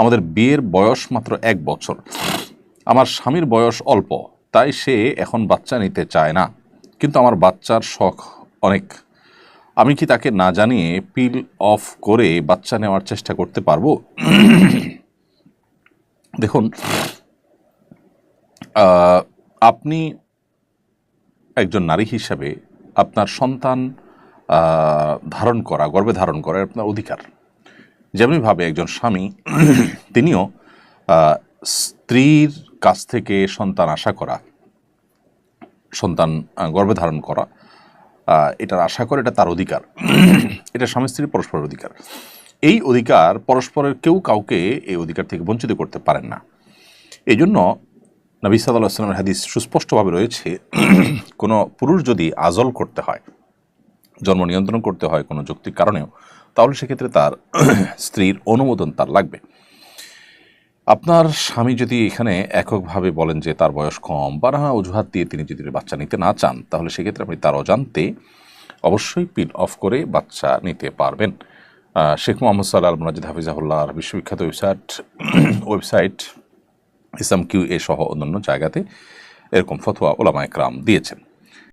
আমাদের বিয়ের বয়স মাত্র এক বছর। আমার স্বামীর বয়স অল্প, তাই সে এখন বাচ্চা নিতে চায় না। কিন্তু আমার বাচ্চার শখ অনেক। আমি কি তাকে না জানিয়ে পিল অফ করে বাচ্চা নেওয়ার চেষ্টা করতে পারব? দেখুন আপনি একজন নারী হিসাবে আপনার সন্তান ধারণ করা, গর্বে ধারণ করা আপনার অধিকার। যেমনিভাবে একজন স্বামী, তিনিও স্ত্রীর কাছ থেকে সন্তান আশা করা, সন্তান গর্ভে ধারণ করা এটার আশা করে এটা তার অধিকার। এটা স্বামী স্ত্রীর পরস্পরের অধিকার। এই অধিকার পরস্পরের কেউ কাউকে এই অধিকার থেকে বঞ্চিত করতে পারেন না। এই জন্য নবী সাল্লাহ আসলামের হাদিস সুস্পষ্টভাবে রয়েছে, কোনো পুরুষ যদি আজল করতে হয়, জন্ম নিয়ন্ত্রণ করতে হয় কোনো যৌক্তিক কারণেও তাহলে সেক্ষেত্রে তার স্ত্রীর অনুমোদন তার লাগবে। আপনার স্বামী যদি এখানে এককভাবে বলেন যে তার বয়স কম বা নানা অজুহাত দিয়ে তিনি যদি বাচ্চা নিতে না চান, তাহলে সেক্ষেত্রে আপনি তার অজান্তে অবশ্যই পিন অফ করে বাচ্চা নিতে পারবেন। শেখ মোহাম্মদ সাল্লাহ মনাজিদ হাফিজাহুল্লাহর বিশ্ববিখ্যাত website website Islam Q A সহ অন্যান্য জায়গাতে এরকম ফতোয়া ওলামা একরাম দিয়েছেন।